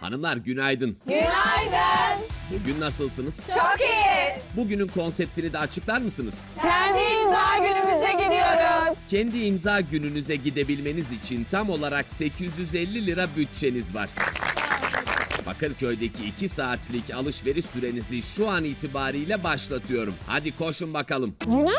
Hanımlar günaydın. Günaydın. Bugün nasılsınız? Çok iyi. Bugünün konseptini de açıklar mısınız? Kendi imza günümüze gidiyoruz. Kendi imza gününüze gidebilmeniz için tam olarak 850 lira bütçeniz var. Bakırköy'deki 2 saatlik alışveriş sürenizi şu an itibariyle başlatıyorum. Hadi koşun bakalım. Günaydın.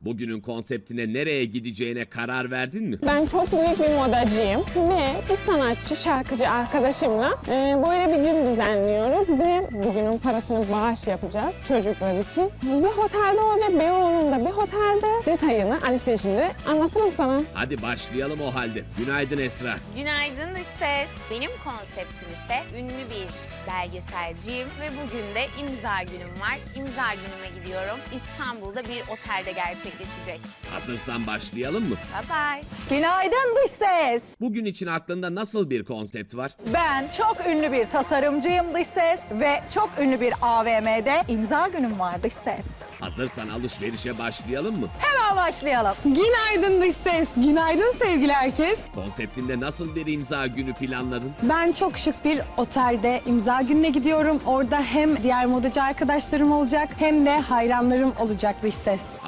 Bugünün konseptine nereye gideceğine karar verdin mi? Ben çok büyük bir modacıyım ve bir sanatçı, şarkıcı arkadaşımla e, böyle bir gün düzenliyoruz ve bugünün parasını bağış yapacağız çocuklar için. Bir otelde olacak, Beyoğlu'nda bir otelde detayını alışverişimde anlatırım sana. Hadi başlayalım o halde. Günaydın Esra. Günaydın dış ses. Benim konseptim ise ünlü bir belgeselciyim ve bugün de imza günüm var. İmza günüme gidiyorum. İstanbul'da bir otelde gerçekleşecek. Hazırsan başlayalım mı? Bye bye. Günaydın dış ses. Bugün için aklında nasıl bir konsept var? Ben çok ünlü bir tasarımcıyım dış ses ve çok ünlü bir AVM'de imza günüm var dış ses. Hazırsan alışverişe başlayalım mı? Hemen başlayalım. Günaydın dış ses. Günaydın sevgili herkes. Konseptinde nasıl bir imza günü planladın? Ben çok şık bir otelde imza gününe gidiyorum. Orada hem diğer modacı arkadaşlarım olacak hem de hayranlarım olacak dış ses.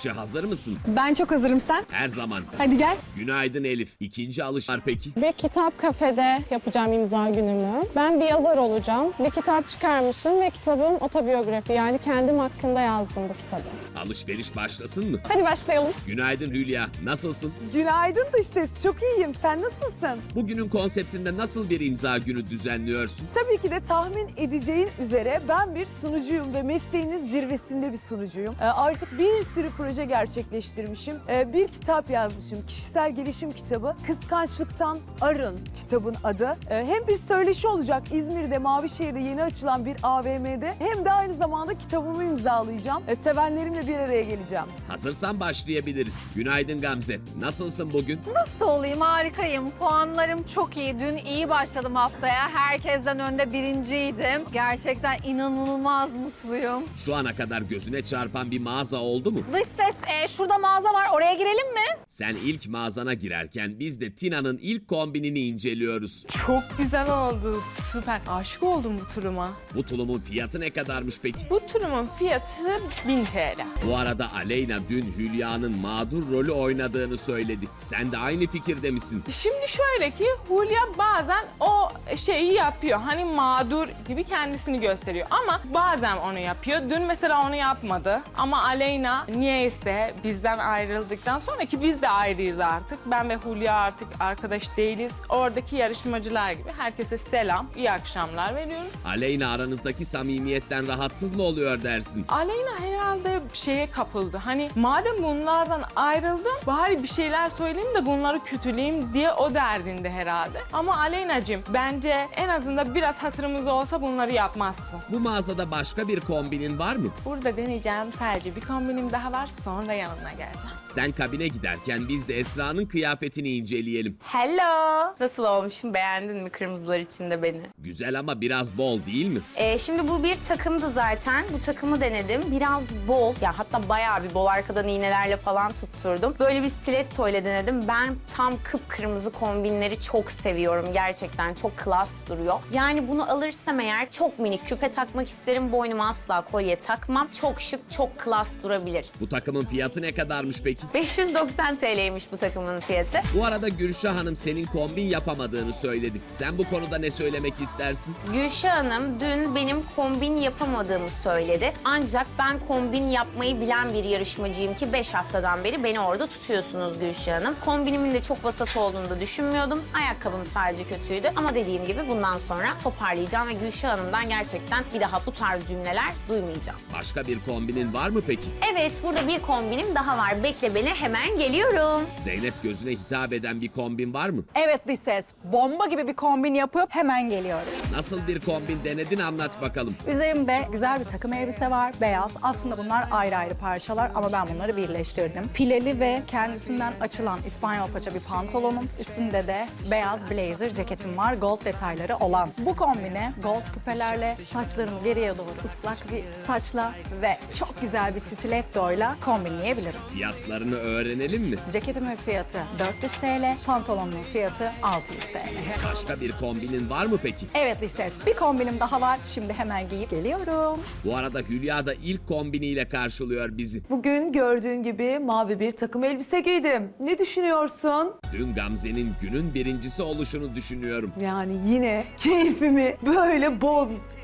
Alışverişe hazır mısın? Ben çok hazırım sen. Her zaman. Hadi gel. Günaydın Elif. İkinci alış var peki? Bir kitap kafede yapacağım imza günümü. Ben bir yazar olacağım. Bir kitap çıkarmışım ve kitabım otobiyografi yani kendim hakkında yazdım bu kitabı. Alışveriş başlasın mı? Hadi başlayalım. Günaydın Hülya. Nasılsın? Günaydın dış ses. Çok iyiyim. Sen nasılsın? Bugünün konseptinde nasıl bir imza günü düzenliyorsun? Tabii ki de tahmin edeceğin üzere ben bir sunucuyum ve mesleğinin zirvesinde bir sunucuyum. Ee, Artık bir sürü proje gerçekleştirmişim. Ee, Bir kitap yazmışım. Kişisel gelişim kitabı. Kıskançlıktan Arın kitabın adı. Ee, Hem bir söyleşi olacak İzmir'de Mavişehir'de yeni açılan bir AVM'de hem de aynı zamanda kitabımı imzalayacağım. Ee, Sevenlerimle bir araya geleceğim. Hazırsan başlayabiliriz. Günaydın Gamze. Nasılsın bugün? Nasıl olayım? Harikayım. Puanlarım çok iyi. Dün iyi başladım haftaya. Herkesten önde birinciydim. Gerçekten inanılmaz mutluyum. Şu ana kadar gözüne çarpan bir mağaza oldu mu? Dış ses, e, şurada mağaza var. Oraya girelim mi? Sen ilk mağazana girerken biz de Tina'nın ilk kombinini inceliyoruz. Çok güzel oldu. Süper. Aşık oldum bu turuma. Bu tulumun fiyatı ne kadarmış peki? Bu turumun fiyatı 1000 TL. Bu arada Aleyna dün Hülya'nın mağdur rolü oynadığını söyledi. Sen de aynı fikirde misin? Şimdi şöyle ki Hulya bazen o şeyi yapıyor. Hani mağdur gibi kendisini gösteriyor. Ama bazen onu yapıyor. Dün mesela onu yapmadı. Ama Aleyna niyeyse bizden ayrıldıktan sonra ki biz de ayrıyız artık. Ben ve Hulya artık arkadaş değiliz. Oradaki yarışmacılar gibi herkese selam, iyi akşamlar veriyorum. Aleyna aranızdaki samimiyetten rahatsız mı oluyor dersin? Aleyna herhalde şeye kapıldı. Hani madem bunlardan ayrıldım bari bir şeyler söyleyeyim de bunları kötüleyeyim diye o derdinde herhalde. Ama Aleyna'cığım bence en azından biraz hatırımız olsa bunları yapmazsın. Bu mağazada başka bir kombinin var mı? Burada deneyeceğim sadece bir kombinim daha var sonra yanına geleceğim. Sen kabine giderken biz de Esra'nın kıyafetini inceleyelim. Hello. Nasıl olmuşum? Beğendin mi kırmızılar içinde beni? Güzel ama biraz bol değil mi? Ee, şimdi bu bir takımdı zaten. Bu takımı denedim. Biraz bol. Ya hatta bayağı bir bol arkadan iğnelerle falan tutturdum. Böyle bir stiletto ile denedim. Ben tam kıpkırmızı kombinleri çok seviyorum. Gerçekten çok klas duruyor. Yani bunu alırsam eğer çok minik küpe takmak isterim. Boynuma asla kolye takmam. Çok şık, çok klas durabilir. Bu takımın fiyatı ne kadarmış peki? 590 TL'ymiş bu takımın fiyatı. Bu arada Gülşah Hanım senin kombin yapamadığını söyledi. Sen bu konuda ne söylemek istersin? Gülşah Hanım dün benim kombin yapamadığımı söyledi. Ancak ben kombin yapmayı bilen bir yarışmacıyım ki 5 haftadan beri beni orada tutuyorsunuz Gülşah Hanım. Kombinimin de çok vasat olduğunu da düşünmüyordum. Ayakkabım sadece kötüydü. Ama dediğim gibi bundan sonra toparlayacağım ve Gülşah Hanım'dan gerçekten bir daha bu tarz cümleler duymayacağım. Başka bir kombinin var mı peki? Evet burada bir kombinim daha var. Bekle beni hemen geliyorum. Zeynep gözüne hitap eden bir kombin var mı? Evet dış ses. Bomba gibi bir kombin yapıp hemen geliyorum. Nasıl bir kombin denedin anlat bakalım. Üzerimde güzel bir takım elbise var. Beyaz. Aslında bunlar ayrı ayrı parçalar ama ben bunları birleştirdim. Pileli ve kendisinden açılan İspanyol paça bir pantolonum. Üstünde de beyaz blazer ceketim var. Gold detayları olan. Bu kombine gold küpelerle saçlarımı geriye doğru ıslak bir saçla ve çok güzel bir stilettoyla kombinleyebilirim. Fiyatlarını öğrenelim mi? Ceketimin fiyatı 400 TL, pantolonumun fiyatı 600 TL. Başka bir kombinin var mı peki? Evet Listes, bir kombinim daha var. Şimdi hemen giyip geliyorum. Bu arada Hülya da ilk kombiniyle karşılıyor bizi. Bugün gördüğün gibi mavi bir takım elbise giydim. Ne düşünüyorsun? Dün Gamze'nin günün birincisi oluşunu düşünüyorum. Yani yine keyfimi böyle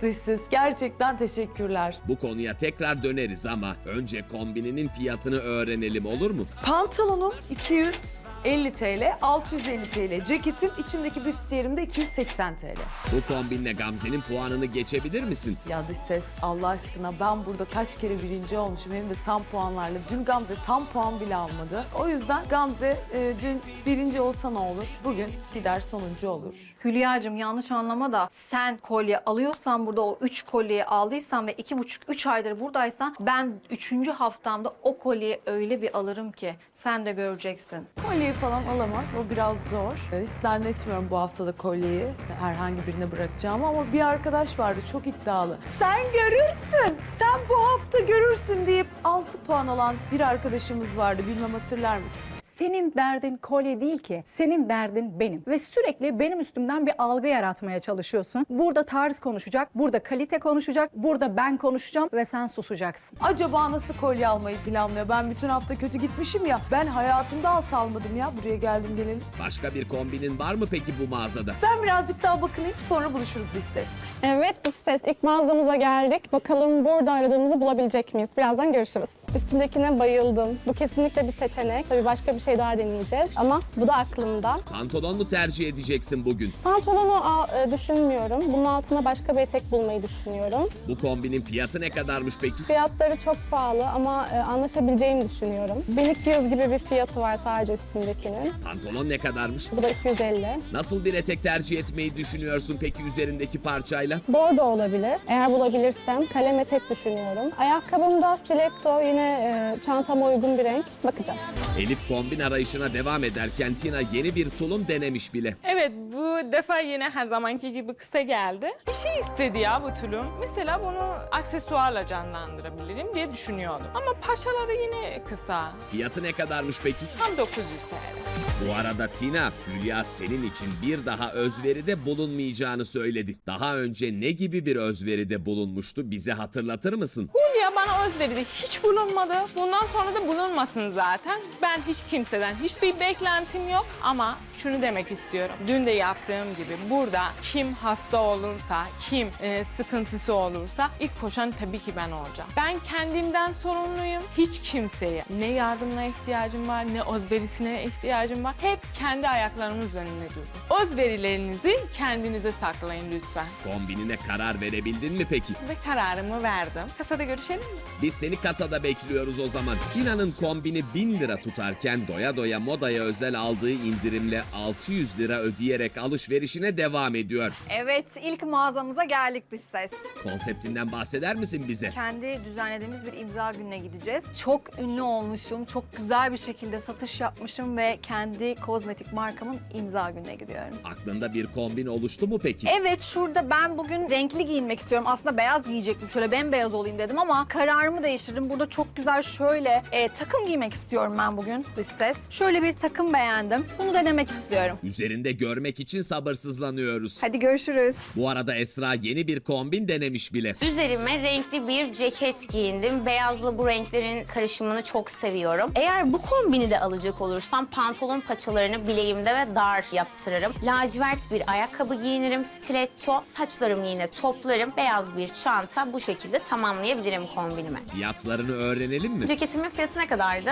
siz. Gerçekten teşekkürler. Bu konuya tekrar döneriz ama önce kombininin fiyatını öğrenelim olur mu? Pantolonum 250 TL, 650 TL. Ceketim, içimdeki büstiyerim de 280 TL. Bu kombinle Gamze'nin puanını geçebilir misin? Ya dış ses Allah aşkına ben burada kaç kere birinci olmuşum hem de tam puanlarla. Dün Gamze tam puan bile almadı. O yüzden Gamze e, dün birinci olsa ne olur? Bugün gider sonuncu olur. Hülya'cığım yanlış anlama da sen kolye alıyorsan burada o 3 kolyeyi aldıysan ve 2,5-3 aydır buradaysan ben 3. haftamda o kolyeyi öyle bir alırım ki sen de göreceksin. Kolyeyi falan alamaz. O biraz zor. E, Hiç zannetmiyorum bu haftada kolyeyi herhangi birine bırakacağımı ama bir arkadaş vardı çok iddialı. Sen görürsün, sen bu hafta görürsün deyip 6 puan alan bir arkadaşımız vardı. Bilmem hatırlar mısın? Senin derdin kolye değil ki. Senin derdin benim. Ve sürekli benim üstümden bir algı yaratmaya çalışıyorsun. Burada tarz konuşacak, burada kalite konuşacak, burada ben konuşacağım ve sen susacaksın. Acaba nasıl kolye almayı planlıyor? Ben bütün hafta kötü gitmişim ya. Ben hayatımda alt almadım ya. Buraya geldim gelelim. Başka bir kombinin var mı peki bu mağazada? Ben birazcık daha bakınayım sonra buluşuruz dış ses. Evet biz ses ilk mağazamıza geldik. Bakalım burada aradığımızı bulabilecek miyiz? Birazdan görüşürüz. Üstündekine bayıldım. Bu kesinlikle bir seçenek. Tabii başka bir şey daha deneyeceğiz. Ama bu da aklımda. Pantolon mu tercih edeceksin bugün? Pantolonu al- e, düşünmüyorum. Bunun altına başka bir etek bulmayı düşünüyorum. Bu kombinin fiyatı ne kadarmış peki? Fiyatları çok pahalı ama e, anlaşabileceğimi düşünüyorum. 1200 gibi bir fiyatı var sadece üstündekinin. Pantolon ne kadarmış? Bu da 250. Nasıl bir etek tercih etmeyi düşünüyorsun peki üzerindeki parçayla? Bordo olabilir. Eğer bulabilirsem kalem etek düşünüyorum. Ayakkabımda stiletto yine e, çantama uygun bir renk. Bakacağız. Elif kombin arayışına devam ederken Tina yeni bir tulum denemiş bile. Evet bu defa yine her zamanki gibi kısa geldi. Bir şey istedi ya bu tulum. Mesela bunu aksesuarla canlandırabilirim diye düşünüyordum. Ama paçaları yine kısa. Fiyatı ne kadarmış peki? Tam 900 TL. Bu arada Tina, Hülya senin için bir daha özveride bulunmayacağını söyledi. Daha önce ne gibi bir özveride bulunmuştu bize hatırlatır mısın? Hulya bana özveride hiç bulunmadı. Bundan sonra da bulunmasın zaten. Ben hiç kimseden hiçbir beklentim yok ama şunu demek istiyorum. Dün de yaptığım gibi burada kim hasta olursa, kim e, sıkıntısı olursa ilk koşan tabii ki ben olacağım. Ben kendimden sorumluyum. Hiç kimseye ne yardımına ihtiyacım var, ne özverisine ihtiyacım var. Hep kendi ayaklarımın üzerinde durdum. Özverilerinizi kendinize saklayın lütfen. Kombinine karar verebildin mi peki? Ve kararımı verdim. Kasada görüşelim mi? Biz seni kasada bekliyoruz o zaman. Tina'nın kombini 1000 lira tutarken doya doya modaya özel aldığı indirimle 600 lira ödeyerek alışverişine devam ediyor. Evet ilk mağazamıza geldik biz ses. Konseptinden bahseder misin bize? Kendi düzenlediğimiz bir imza gününe gideceğiz. Çok ünlü olmuşum, çok güzel bir şekilde satış yapmışım ve kendi kozmetik markamın imza gününe gidiyorum. Aklında bir kombin oluştu mu peki? Evet şurada ben bugün renkli giyinmek istiyorum. Aslında beyaz giyecektim. Şöyle bembeyaz olayım dedim ama kararımı değiştirdim. Burada çok güzel şöyle e, takım giymek istiyorum ben bugün dış ses. Şöyle bir takım beğendim. Bunu denemek istiyorum. Üzerinde görmek için sabırsızlanıyoruz. Hadi görüşürüz. Bu arada Esra yeni bir kombin denemiş bile. Üzerime renkli bir ceket giyindim. Beyazla bu renklerin karışımını çok seviyorum. Eğer bu kombini de alacak olursam pantolon paçalarını bileğimde ve dar yaptırırım. Lacivert bir ayakkabı giyinirim, stiletto, saçlarımı yine toplarım. Beyaz bir çanta bu şekilde tamamlayabilirim kombinimi. Fiyatlarını öğrenelim mi? Ceketimin fiyatı ne kadardı?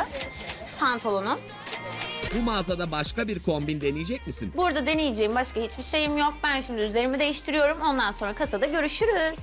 Pantolonum. Bu mağazada başka bir kombin deneyecek misin? Burada deneyeceğim başka hiçbir şeyim yok. Ben şimdi üzerimi değiştiriyorum. Ondan sonra kasada görüşürüz.